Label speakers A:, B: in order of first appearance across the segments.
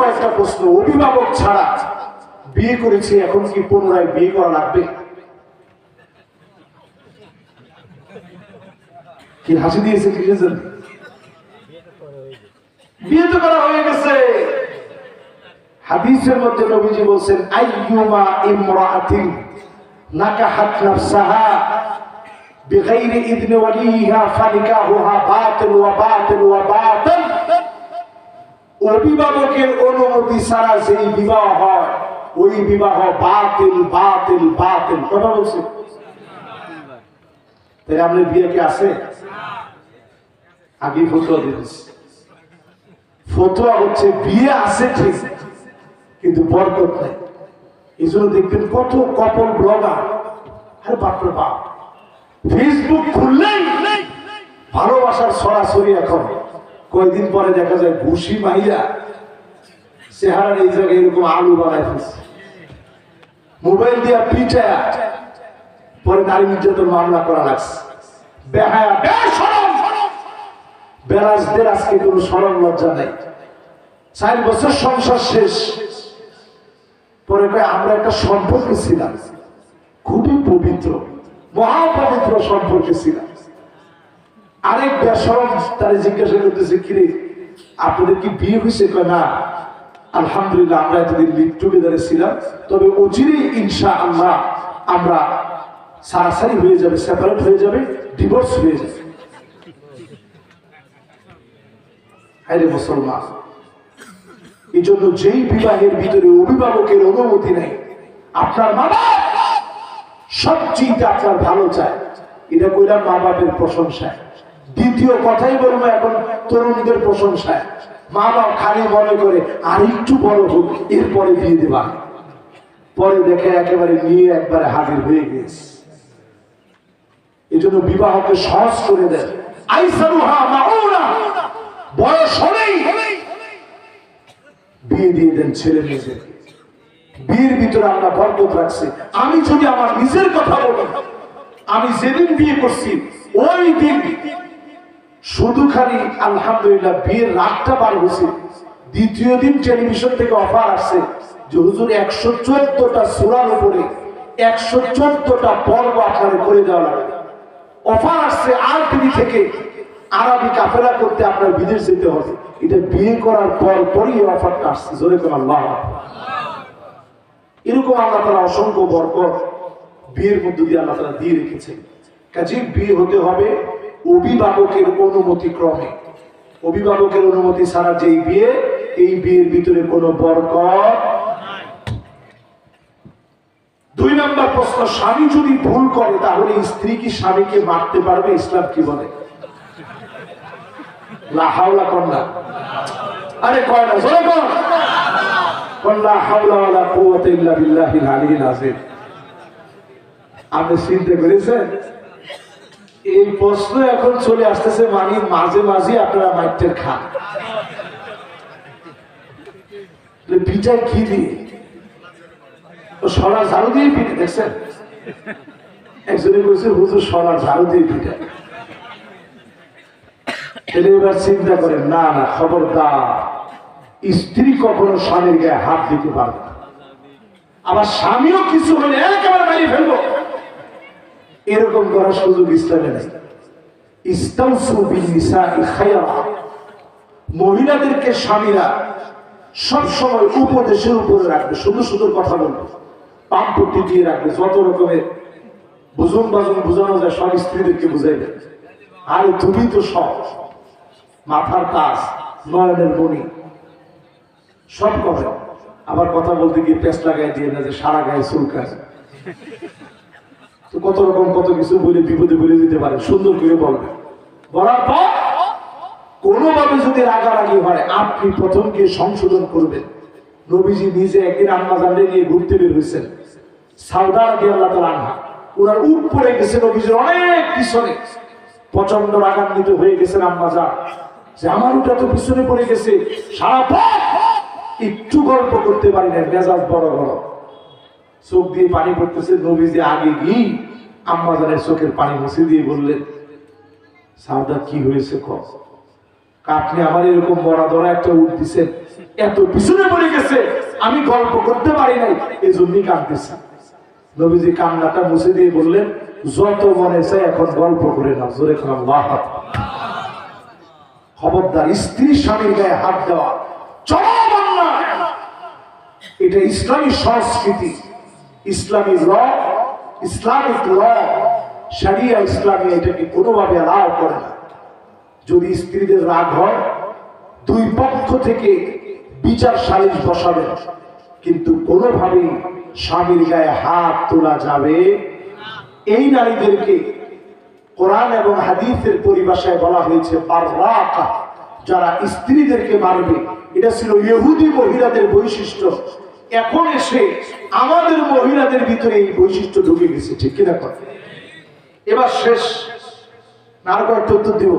A: কয়েকটা প্রশ্ন। অভিভাবক ছাড়া বিয়ে করেছে, এখন কি পুনরায় বিয়ে করা লাগবে? কি হাসি দিয়েছে কিসের বিয়ে তো করা হয়ে গেছে। হাদিসের মধ্যে নবীজি বলছেন, আইয়ুমা নাফসাহা বিগাইরি ওয়ালিহা ফানিকাহুহা বাতিল ওয়া বাতিল ওয়া বাতিল। অভিভাবকের অনুমতি ছাড়া যেই বিবাহ হয়, ওই বিবাহ বাতিল বাতিল বাতিল। কথা বলছে তাই আপনার বিয়ে কি আছে? আগে ফতুয়া দিতেছি ফতুয়া হচ্ছে বিয়ে আছে ঠিক, কিন্তু বরকত নেই। এই জন্য দেখবেন কত কপল ব্লগার। আরে বাপরে বাপ। ফেসবুক খুললেই ভালোবাসার সরাসরি এখন। কয়েকদিন পরে দেখা যায় ঘুষি মাইয়া চেহারার এই জায়গায় এরকম আলু বানায় ফেলছে। মোবাইল দিয়া পিটায়া পরে নারী নির্যাতন মামলা করা লাগছে। আজকে কোনো সরম লজ্জা নেই। চার বছর সংসার শেষ। পরে আমরা একটা সম্পর্কে ছিলাম। খুবই পবিত্র, মহাপবিত্র সম্পর্কে ছিলাম। আরেক বেসরম তারা জিজ্ঞাসা করতেছে, কিরে, আপনাদের কি বিয়ে হয়েছে? কয়, না। আলহামদুলিল্লাহ, আমরা এতদিন লিভ টুগেদারে ছিলাম। তবে অচিরেই ইনশা আল্লাহ আমরা সারাসারি হয়ে যাবে সেপারেট হয়ে যাবে ডিভোর্স হয়ে যাবে। আরে মুসলমান এই জন্য যেই বিবাহের ভিতরে অভিভাবকের অনুমতি নেই, আপনার মা বাপ সবচেয়ে আপনার ভালো চায়। এটা কইলাম মা বাপের প্রশংসায়। দ্বিতীয় কথাই বলব এখন তরুণদের প্রশংসায়। মা বাপ খালি মনে করে, আর একটু বড় হোক, এরপরে বিয়ে দেবা পরে দেখে একেবারে নিয়ে একবারে হাজির হয়ে গেছে এই জন্য বিবাহকে সহজ করে দেন। বয়স হলেই বিয়ে দিয়ে দেন ছেলে মেয়েদেরকে বিয়ের ভিতরে আমরা বরকত রাখছি। আমি যদি আমার নিজের কথা বলি, আমি যেদিন বিয়ে করছি, ওই দিন শুধু খালি আলহামদুলিল্লাহ বিয়ের রাতটা পার হয়েছে। দ্বিতীয় দিন টেলিভিশন থেকে অফার আসছে যে হুজুর একশো চোদ্দটা সুরার উপরে একশো চোদ্দটা পর্ব আপনার করে দেওয়া লাগবে। অফার আসছে আর টিভি থেকে আরবি কাফেলা করতে আপনার বিদেশ যেতে হবে। এটা বিয়ে করার পর পরই অফারটা আসছে। জোরে আল্লাহ। এরকম আল্লাহ তারা অসংখ্য বরকত বিয়ের মধ্য দিয়ে আল্লাহ তারা দিয়ে রেখেছেন। কাজে বিয়ে হতে হবে অভিভাবকের অনুমতি ক্রমে। অভিভাবকের অনুমতি ছাড়া যেই বিয়ে, এই বিয়ের ভিতরে কোনো বরকত দুই নম্বর প্রশ্ন, স্বামী যদি ভুল করে, তাহলে স্ত্রী কি স্বামীকে মারতে পারবে? ইসলাম কি বলে? আপনি চিন্তা করেছেন এই প্রশ্ন এখন চলে আসতেছে মানে মাঝে মাঝে আপনারা মাইটের খান। পিঠায় কি দিয়ে? সরা ঝাড়ু দিয়ে পিঠে, দেখছেন? একজনে বলছে, হুজুর, সরা ঝাড়ু দিয়ে পিঠে। তাহলে এবার চিন্তা করেন, না না, খবরদার। স্ত্রী কখনো স্বামীর গায়ে হাত দিতে পারবে আবার স্বামীও কিছু হলে একেবারে মারিয়ে ফেলব। এরকম করার সুযোগ ইসলামে নেই। মহিলাদেরকে স্বামীরা সব সময় উপদেশের উপরে রাখবে সুন্দর সুন্দর কথা বলবে। পাম্পটি দিয়ে রাখবে, যত রকমের বুঝুন বাজন বুঝানো যায়, সব স্ত্রীদেরকে বুঝাইবে। আর তুমি তো সব মাথার তাজ নয়নের মণি সব কথা আবার কথা বলতে গিয়ে পেঁচ লাগাই দিয়ে না যে সারা গায়ে চুলকায় তো কত রকম কত কিছু বলে বিপদে বলে দিতে পারে, সুন্দর করে বলবে বলার পর কোনোভাবে যদি রাগারাগি হয়, আপনি প্রথম গিয়ে সংশোধন করবেন। নবীজি নিজে একদিন আম্মা জানলে ঘুরতে বের হয়েছেন। সাউদার দিয়ে আল্লাহ তালা আনহা ওনার উপ পড়ে গেছে নবীজির অনেক পিছনে। প্রচণ্ড রাগান্বিত হয়ে গেছেন আম্মা যে আমার ওটা তো পিছনে পড়ে গেছে, সারা পথ একটু গল্প করতে পারি না, মেজাজ বড় বড় চোখ দিয়ে পানি পড়তেছে, নবীজি আগে গিয়ে আম্মা জানের চোখের পানি মুছে দিয়ে বললেন সাউদা কি হয়েছে কস আপনি আমার এরকম বড়া ধরা একটা উঠ দিচ্ছেন এত পিছনে পড়ে গেছে, আমি গল্প করতে পারি নাই এই জন্যই কাঁদতেছি। নবীজি কান্নাটা মুছে দিয়ে বললেন, যত মনে চায় এখন গল্প করে না জোরে খাম খবরদার স্ত্রী স্বামীর গায়ে হাত দেওয়া অন্যায়। এটা ইসলামী সংস্কৃতি। ইসলামী ল, ইসলামিক ল সারিয়া ইসলামী এটাকে কোনোভাবে অ্যালাউ করে না। যদি স্ত্রীদের রাগ হয়, দুই পক্ষ থেকে বিচার সালিশ বসাবে, কিন্তু কোনোভাবেই স্বামীর গায়ে হাত তোলা যাবে এই নারীদেরকে কোরআন এবং হাদিসের পরিভাষায় বলা হয়েছে যারা স্ত্রীদেরকে মারবে। এটা ছিল ইহুদি মহিলাদের বৈশিষ্ট্য। এখন এসে আমাদের মহিলাদের ভিতরে এই বৈশিষ্ট্য ঢুকে গেছে, ঠিক কিনা কথা? এবার শেষ। না আর কয়েকটা উত্তর দিব?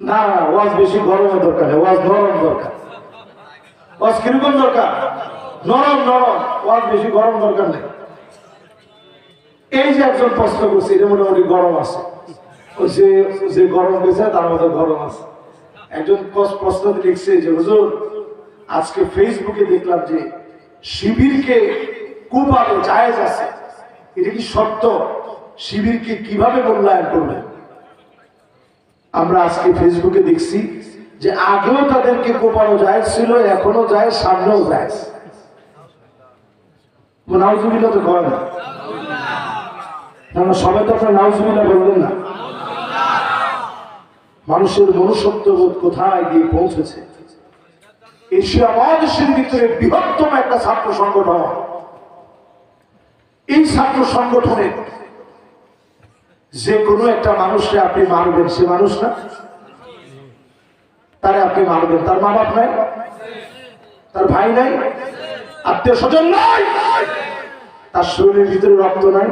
A: না, ওয়াজ বেশি গরমের দরকার ওয়াজ নরম দরকার। ওয়াজ কীরকম দরকার? নরম নরম, ওয়াজ বেশি গরম দরকার নেই। এই যে একজন প্রশ্ন করছে, এটা মোটামুটি গরম আছে। যে গরম গেছে তার মধ্যে গরম আছে। একজন প্রশ্ন লিখছে যে হুজুর আজকে ফেসবুকে দেখলাম যে শিবিরকে কুপালে জায়েজ আছে। এটা কি সত্য? শিবিরকে কীভাবে মূল্যায়ন করবেন আমরা আজকে ফেসবুকে দেখছি যে আগেও তাদেরকে কোপানো যায় ছিল এখনও যায় সামনেও যায় নাউজুবিল্লা তো করে না, সবাই তো আপনার নাউজুবিল্লা বললেন না। মানুষের মনুষ্যত্ব বোধ কোথায় গিয়ে পৌঁছেছে? এশিয়া মহাদেশের ভিতরে বৃহত্তম একটা ছাত্র সংগঠন। এই ছাত্র সংগঠনের যে কোনো একটা মানুষকে আপনি মারবেন, সে মানুষ না। তারে আপনি মারবেন। তার মা বাপ নাই? তার ভাই নাই? আত্মীয় স্বজন নাই? তার শরীরের ভিতরে রক্ত নাই?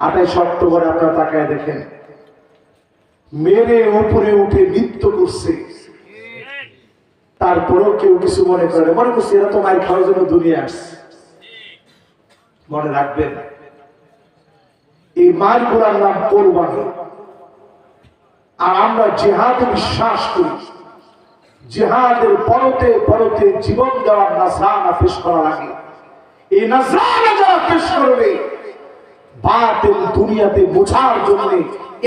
A: আঠাইশ অক্টোবরে আপনার তাকায় দেখেন। মেরে উপরে উঠে নৃত্য করছে। তারপরেও কেউ কিছু মনে করে মনে করছে, এরা তো মাই খাওয়ার জন্য দুনিয়া আসছে। মনে রাখবেন, এই মায়ের গোড়ার নাম কোরবানি। আর আমরা জেহাদ বিশ্বাস করি। জেহাদের পরতে পরতে জীবন দেওয়ার নাজরানা পেশ করা লাগে এই নাজরানা যারা পেশ করবে, বাতিল দুনিয়াতে বোঝার জন্য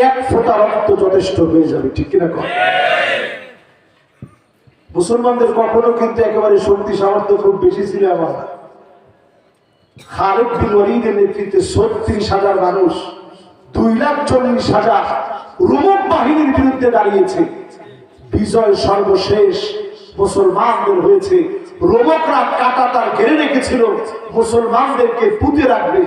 A: এক ফোঁটা রক্ত যথেষ্ট হয়ে যাবে, ঠিক কিনা কর মুসলমানদের কখনো কিন্তু একেবারে শক্তি সামর্থ্য খুব বেশি ছিল আমার বিন ওয়ালিদের নেতৃত্বে ছত্রিশ হাজার মানুষ, দুই লাখ চল্লিশ হাজার রোমক বাহিনীর বিরুদ্ধে দাঁড়িয়েছে। বিজয় সর্বশেষ মুসলমানদের হয়েছে। রোমকরা কাটা তার ঘেরে রেখেছিল, মুসলমানদেরকে পুঁতে রাখবে।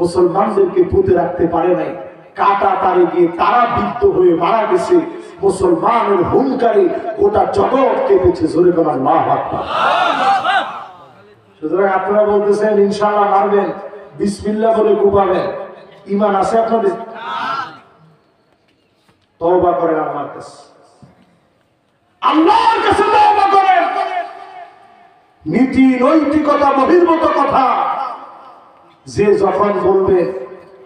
A: মুসলমানদেরকে পুঁতে রাখতে পারে নাই। কাটা তারে গিয়ে তারা বিদ্ধ হয়ে মারা গেছে। মুসলমানের হুঙ্কারে গোটা জগৎ কেঁপেছে, জোরে করার মা হাত সুতরাং আপনারা বলতেছেন, ইনশাআল্লাহ মারবেন, বিসমিল্লাহ বলে কুপাবেন। ইমান আছে আপনাদের? তওবা করেন আল্লাহর কাছে। আল্লাহর কাছে তওবা করেন। নীতি নৈতিকতা বহির্ভূত কথা। যে যখন বলবে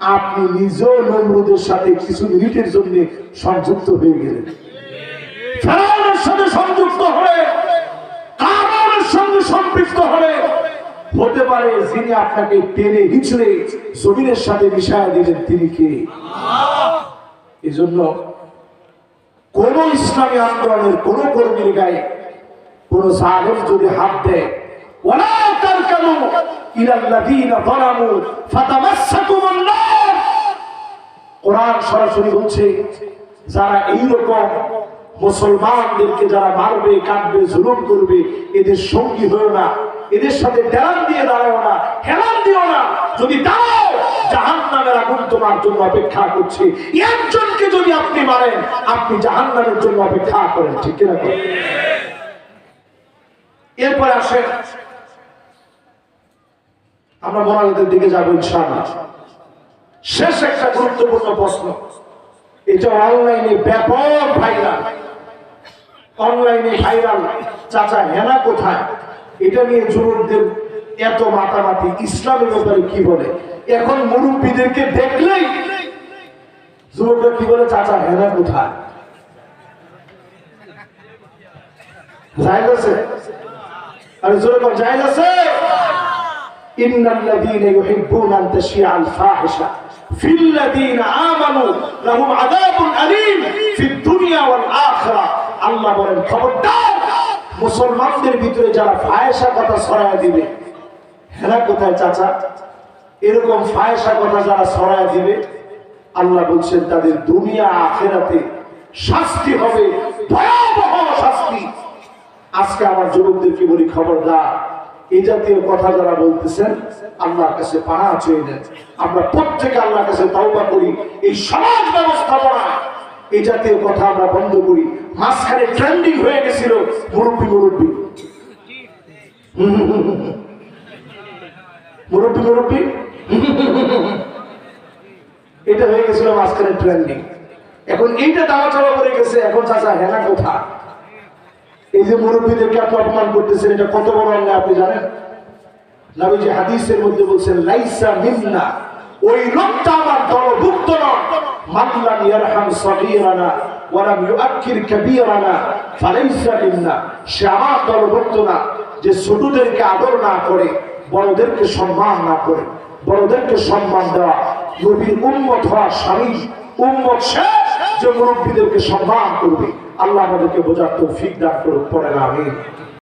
A: আপনি নিজেও নমরুদের সাথে কিছু মিনিটের জন্য সংযুক্ত হয়ে গেলেন। আন্দোলনের গায়ে যদি হাত দেয় ওরা কোরআন সরাসরি বলছে, যারা এইরকম মুসলমানদেরকে যারা মারবে কাটবে জুলুম করবে, এদের সঙ্গী হয়েও না, এদের সাথে ডেলান দিয়ে দাঁড়াও না, হেলান দিও না। যদি দাঁড়াও জাহান নামের আগুন তোমার জন্য অপেক্ষা করছে। একজনকে যদি আপনি মারেন, আপনি জাহান নামের জন্য অপেক্ষা করেন, ঠিক কিনা এরপরে আসেন, আমরা মোনাজাতের দিকে যাব ইনশাআল্লাহ। শেষ একটা গুরুত্বপূর্ণ প্রশ্ন। এটা অনলাইনে ব্যাপক ভাইরাল অনলাইনে ভাইরাল চাচা, হেনা কোথায়? এটা নিয়ে যুবকদের এত মাতামাতি, ইসলামের ব্যাপারে কি বলে? এখন মুরব্বীদেরকে দেখলেই যুবকরা কি বলে, চাচা, হেনা কোথায়? জায়েজ আছে? আরে জোরে জায়েজ আছে? লাযীনা ইউহিব্বুনা আন তাশিআ আল ফাহিশা ফিল লাযীনা আমানু লাহুম আযাবুন আলীম ফিদ দুনিয়া ওয়াল আল্লাহ বলেন, খবরদার, মুসলমানদের ভিতরে যারা ফাহিশা কথা ছড়ায় দিবে, হেনা কোথায় চাচা? এরকম ফায়সা কথা যারা ছড়ায় দিবে, আল্লাহ বলছেন, তাদের দুনিয়া আখেরাতে শাস্তি হবে, ভয়াবহ শাস্তি। আজকে আমার যুবকদেরকে বলি, খবরদার এই জাতীয় কথা যারা বলতেছেন, আল্লাহর কাছে পাহা চেয়ে নেন। আমরা প্রত্যেকে আল্লাহর কাছে তাওবা করি। এই সমাজ ব্যবস্থাপনা, এই জাতীয় কথা আমরা বন্ধ করি। মাঝখানে ট্রেন্ডিং হয়ে গেছিল মুরব্বী মুরব্বী। মুরব্বী মুরব্বী? এটা হয়ে গেছিল মাঝখানে ট্রেন্ডিং এখন এইটা দাওয়া চাওয়া করে গেছে। এখন চাচা হেনা কোথা এই যে মুরব্বীদেরকে অপমান করতেছেন, এটা কত বড় অন্যায় আপনি জানেন? হাদিসের মধ্যে বলছেন, লাইসা মিন্না, ওই লোকটা আমার দলভুক্ত নয়। ইয়ারহাম ওয়ালাম ফালাইসা মিন্না। সে আমার দলভুক্ত না, যে ছোটদেরকে আদর না করে, বড়দেরকে সম্মান না করে। বড়দেরকে সম্মান দেওয়া নবীর উম্মত হওয়া স্বামী, উম্মত শেষ যে মুরব্বীদেরকে সম্মান করবে। আল্লাহ আমাদেরকে বোঝার তো ফিক দান করুক না আমিন।